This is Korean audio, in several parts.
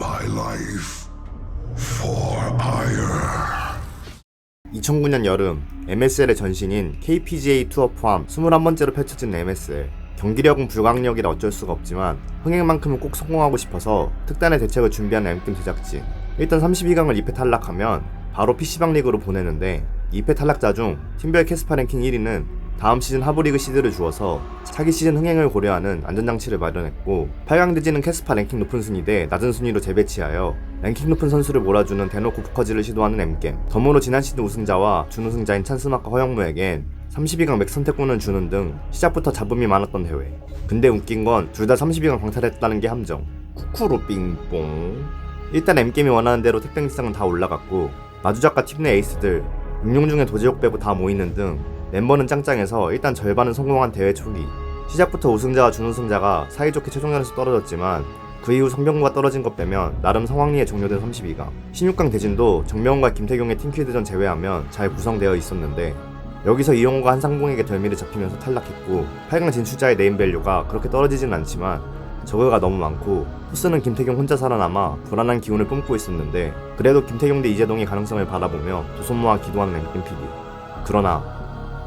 my life for ire. 2009년 여름 MSL의 전신인 KPGA 투어 포함 21번째로 펼쳐진 MSL 경기력은 불강력이라 어쩔 수가 없지만 흥행만큼은 꼭 성공하고 싶어서 특단의 대책을 준비한 M팀 제작진 일단 32강을 2패 탈락하면 바로 PC방 리그로 보내는데 2패 탈락자 중 팀별 캐스파 랭킹 1위는 다음 시즌 하브리그 시드를 주어서 차기 시즌 흥행을 고려하는 안전장치를 마련했고 8강 대지는 캐스파 랭킹 높은 순위 대 낮은 순위로 재배치하여 랭킹 높은 선수를 몰아주는 대놓고 포커즈를 시도하는 M겜. 덤으로 지난 시즌 우승자와 준우승자인 찬스마카 허영무에겐 32강 맥 선택권을 주는 등 시작부터 잡음이 많았던 대회 근데 웃긴 건 둘 다 32강 광탈했다는 게 함정. 쿠쿠로 빙뽕. 일단 M게임이 원하는 대로 택배 일상은 다 올라갔고 마주작과 팀 내 에이스들 응용 중에 도지옥 빼고 다 모이는 등 멤버는 짱짱해서 일단 절반은 성공한 대회 초기. 시작부터 우승자와 준우승자가 사이좋게 최종전에서 떨어졌지만 그 이후 성병구가 떨어진 것 빼면 나름 성황리에 종료된 32강 16강 대진도 정명훈과 김태경의 팀킬드전 제외하면 잘 구성되어 있었는데 여기서 이용호가 한상봉에게 덜미를 잡히면서 탈락했고 8강 진출자의 네임밸류가 그렇게 떨어지진 않지만 저거가 너무 많고 토스는 김태경 혼자 살아남아 불안한 기운을 뿜고 있었는데 그래도 김태경 대 이재동의 가능성을 바라보며 두 손 모아 기도하는 랭킹 PD 그러나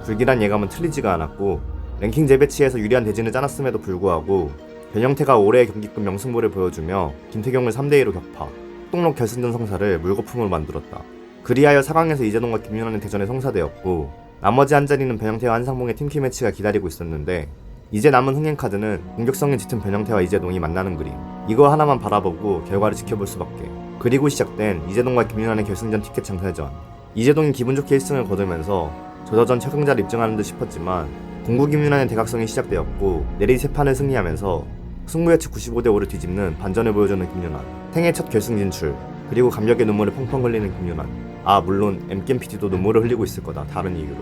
불길한 예감은 틀리지가 않았고 랭킹 재배치에서 유리한 대진을 짜놨음에도 불구하고 변형태가 올해의 경기급 명승부를 보여주며 김태경을 3대2로 격파 똥록 결승전 성사를 물거품으로 만들었다. 그리하여 4강에서 이재동과 김윤환의 대전에 성사되었고 나머지 한 자리는 변형태와 한상봉의 팀킬 매치가 기다리고 있었는데 이제 남은 흥행 카드는 공격성이 짙은 변형태와 이재동이 만나는 그림. 이거 하나만 바라보고 결과를 지켜볼 수밖에. 그리고 시작된 이재동과 김윤환의 결승전 티켓 장사전. 이재동이 기분 좋게 1승을 거두면서 저저전 최강자를 입증하는 듯 싶었지만 공구 김윤환의 대각성이 시작되었고 내리 세 판을 승리하면서 승부 예측 95대 5를 뒤집는 반전을 보여주는 김윤환 생애 첫 결승 진출 그리고 감격의 눈물을 펑펑 흘리는 김윤환. 아 물론 M겜 PD도 눈물을 흘리고 있을 거다 다른 이유로.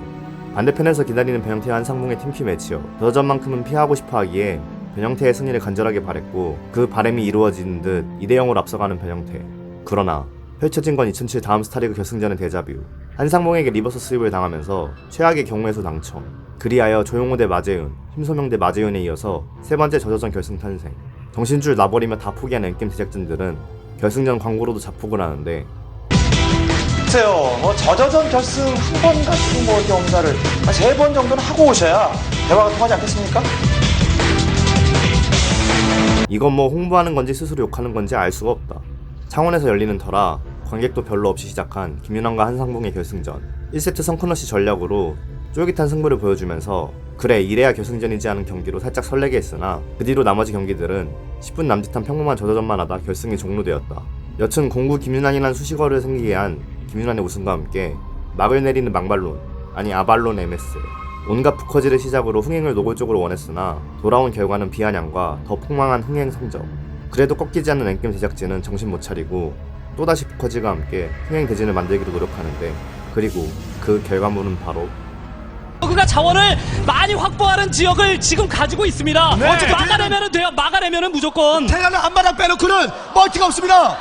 반대편에서 기다리는 변형태와 한상봉의 팀키 매치요. 저전만큼은 피하고 싶어 하기에 변형태의 승리를 간절하게 바랬고 그 바람이 이루어지는 듯 2대 0으로 앞서가는 변형태. 그러나 펼쳐진 건 2007 다음 스타리그 결승전의 데자뷰 한상봉에게 리버스 스윕을 당하면서 최악의 경우에서 당첨 그리하여 조용호 대 마재윤, 심소명 대 마재윤에 이어서 세 번째 저저전 결승 탄생 정신줄 놔버리며 다 포기한 N게임 제작진들은 결승전 광고로도 자폭을 하는데 글쎄요, 뭐 저저전 결승 한 번 같은 뭐 경사를 세 번 정도는 하고 오셔야 대화가 통하지 않겠습니까? 이건 뭐 홍보하는 건지 스스로 욕하는 건지 알 수가 없다. 창원에서 열리는 터라 관객도 별로 없이 시작한 김윤환과 한상봉의 결승전 1세트 성크너시 전략으로 쫄깃한 승부를 보여주면서 그래 이래야 결승전이지 하는 경기로 살짝 설레게 했으나 그 뒤로 나머지 경기들은 10분 남짓한 평범한 저저전만 하다 결승이 종료되었다. 여튼 공구 김윤환이란 수식어를 생기게 한 김윤환의 우승과 함께 막을 내리는 막발론 아니 아발론 MS 온갖 부커지를 시작으로 흥행을 노골적으로 원했으나 돌아온 결과는 비아냥과 더 폭망한 흥행 성적 그래도 꺾이지 않는 앵겜 제작진은 정신 못 차리고 또다시 부커지가 함께 흥행 대진을 만들기로 노력하는데 그리고 그 결과물은 바로 그가 자원을 많이 확보하는 지역을 지금 가지고 있습니다. 네. 어떻게 막아내면 돼요. 막아내면 무조건 테라는 앞마당 빼놓고는 멀티가 없습니다.